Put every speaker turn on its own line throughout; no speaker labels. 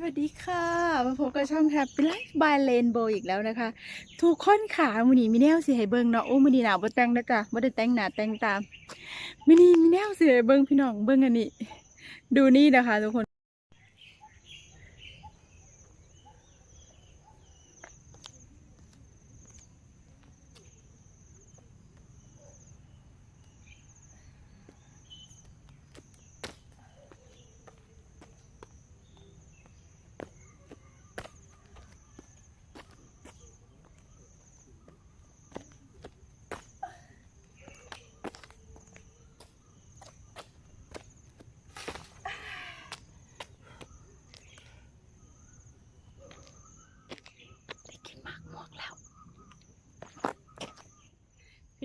สวัสดีค่ะ มาพบกับช่อง Happy Life by Rainbow อีกแล้วนะคะ ทุกคนขามือนี้มีแนวสีให้เบิ่งเนาะโอ้มือนี้หนาวบ่แต่งนะจ๊ะบ่ได้แต่งหนาแต่งตามมือนี้มีแนวสีให้เบิ่งพี่น้องเบิ่งอันนี้ ดูนี่นะคะทุกคน ได้กินหมากม่วงแล้ว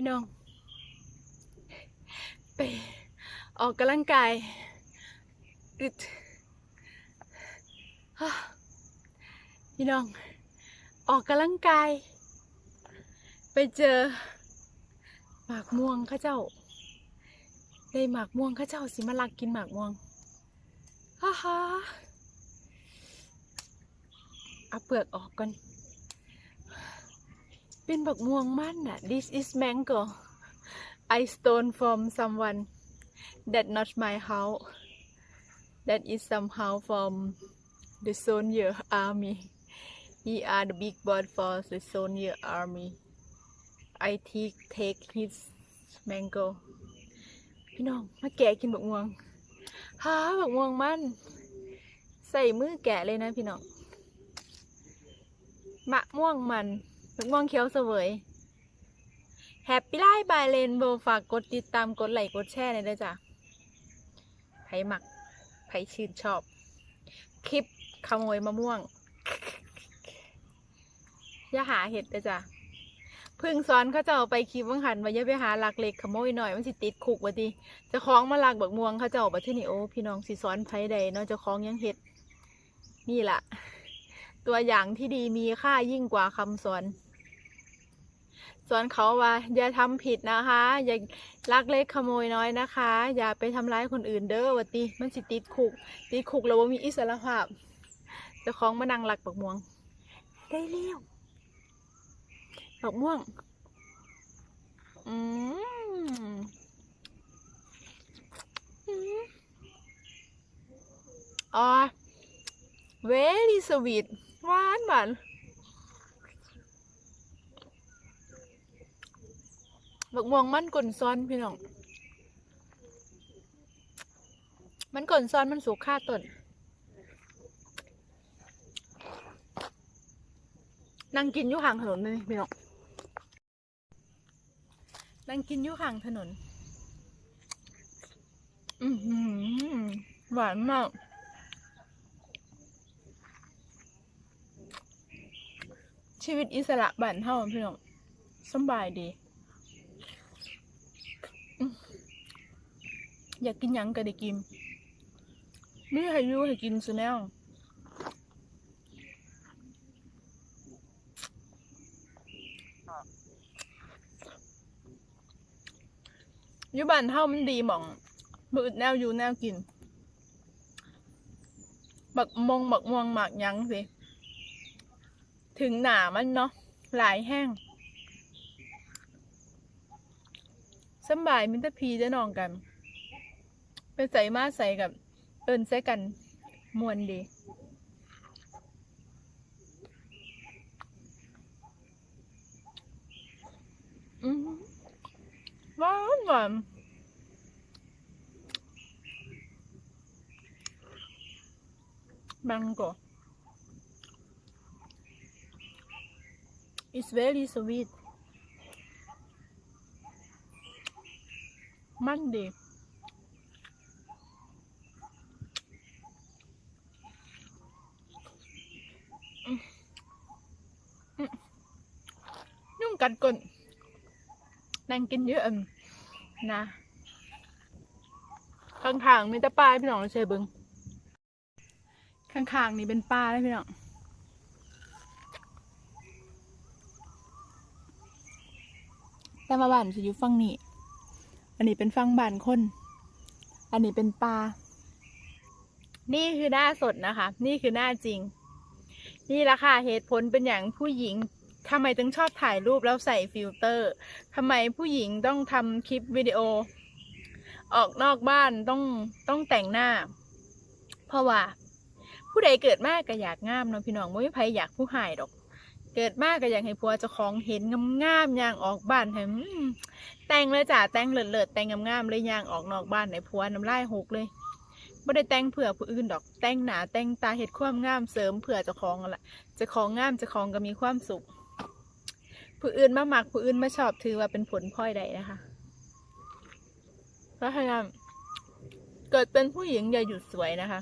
พี่น้อง ไปออกกำลังกายอึดฮ่าพี่น้อง ออกกำลังกาย ไปเจอหมากม่วงข้าเจ้า ได้หมากม่วงข้าเจ้าสิมาลักกินหมากม่วงฮ่าฮ่าเอาเปลือกออกก่อน เป็นบักม่วงมันน่ะ this is mango I stole from someone that not my house that is somehow from the soldier army he are the big boss for the soldier army I take take his mango พี่น้องมาแกะกินบักม่วงหาบักม่วงมันใส่มือแกะเลยนะพี่น้องมะม่วงมัน มะม่วงเขียวเสวยแฮปปี้ไลฟ์บายเลนโบฝากกดติดตามกดไลค์กดแชร์หน่อยด้วยจ้ะไผหมักไผชื่นชอบ คลิปขโมยมะม่วงอย่าหาเห็ดเลยจ้ะพึ่งซ้อนเขาจะเอาไปคลิปวังหันว่าอย่าไปหาหลักเล็กขโมยหน่อยมันสิติดคุกวะดิจะคล้องมาหลักบักม่วงเขาจะเอาไปที่นี่โอ้พี่น้องสิซ้อนไผใดเนาะจะคล้องยังเห็ดนี่แหละตัวอย่างที่ดีมีค่ายิ่งกว่าคำสอน สอนเขาว่า อย่าทำผิดนะคะ อย่าลักเล็กขโมยน้อยนะคะ อย่าไปทำร้ายคนอื่นเด้อวะติมันสิติดคุกติดคุกแล้วว่ามีอิสรภาพเจะคล้าของมานั่งหลักปักม่วง ได้เลี้ยวปักม่วง อืมอืมอ๋อ very sweet หวานหวาน บักม่วงมันกลนซ้อนพี่น้อง มันกลนซ้อนมันสุกค่าต้น นั่งกินอยู่ข้างถนนเลยพี่น้อง นั่งกินอยู่ข้างถนน อือหือหวานมากชีวิตอิสระบ้านเฮาพี่น้องสบายดีอื้อ อยากกินหยังก็ได้กินไม่ให้อยู่ให้กินซะแนวอยู่บ้านเฮามันดีหม่องมือแนวอยู่แนวกิน บักมงบักม่วงหมากยังสิ ถึงหนามันเนาะหลายแห้งสบายมินตะพีจะนองกัน ไปใส่มาใส่กับ เอินใส่กันมวนดีอืมหวานหวานบังโก It's very sweet มันดีอืมอืมยุ่ง กัดก้นนั่งกินเยอะนะข้างๆมีแต่ปลาพี่น้องเชยเบิงข้างๆนี่เป็นปลาเลยพี่น้องแต่มาบ้านจะอยู่ฝั่งนี้ อันนี้เป็นฝั่งบ้านคน อันนี้เป็นปลา นี่คือหน้าสดนะคะ นี่คือหน้าจริง นี่แหละค่ะเหตุผลเป็นอย่างผู้หญิง ทำไมถึงชอบถ่ายรูปแล้วใส่ฟิลเตอร์ทำไมผู้หญิงต้องทำคลิปวิดีโอ ออกนอกบ้านต้องต้องแต่งหน้า เพราะว่า ผู้ใดเกิดมากก็อยากงามเนาะพี่น้องไม่มีใครอยากผู้หายดอก เกิดมากก็อยากให้ผัวเจ้าของเห็นงามๆย่างออกบ้านให้แต่งเลยจ้ะแต่งเลิศๆแต่งงามๆเลยย่างออกนอกบ้านให้ผัวน้ำลายหกเลยไม่ได้แต่งเผื่อผู้อื่นดอก แต่งหนาแต่งตาเห็ดความงามเสริมเผื่อเจ้าของกันแหละเจ้าของงามเจ้าของก็มีความสุข ผู้อื่นมามักผู้อื่นมาชอบถือว่าเป็นผลพลอยใดนะคะเพราะฉะนั้นเกิดเป็นผู้หญิงอย่าหยุดสวยนะคะ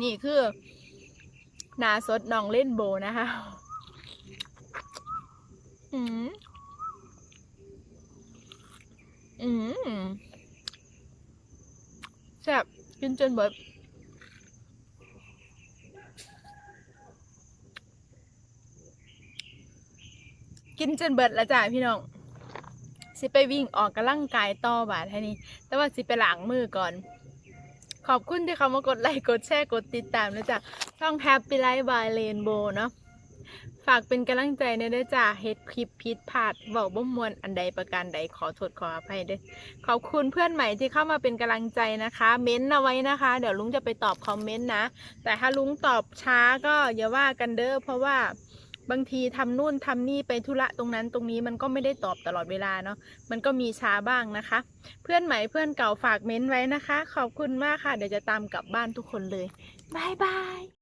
นี่คือนาสดน้องเล่นโบนะคะอืมอืมแซ่บกินจนเบิด กินจนเบิดแล้วจ้ะพี่น้อง สิไปวิ่งออกกำลังกายต่อบาดแค่นี้ แต่ว่าสิไปล้างมือก่อน ขอบคุณที่เขามากดไลค์กดแชร์กดติดตามนะจ๊ะช่อง Happy Life by Rainbow เนาะฝากเป็นกำลังใจในด้อจ้าเฮ็ดคลิปผิดพลาดเว้าบ่มวนอันใดประการใดขอโทษขออภัยด้อขอบคุณเพื่อนใหม่ที่เข้ามาเป็นกำลังใจนะคะ เม้นเอาไว้นะคะ เดี๋ยวลุงจะไปตอบคอมเมนต์นะ แต่ถ้าลุงตอบช้าก็อย่าว่ากันเด้อเพราะว่า บางทีทำนู่นทำนี่ไปธุระตรงนั้นตรงนี้มันก็ไม่ได้ตอบตลอดเวลาเนาะมันก็มีช้าบ้างนะคะ เพื่อนใหม่เพื่อนเก่าฝากเม้นต์ไว้นะคะ ขอบคุณมากค่ะ เดี๋ยวจะตามกลับบ้านทุกคนเลยบายบาย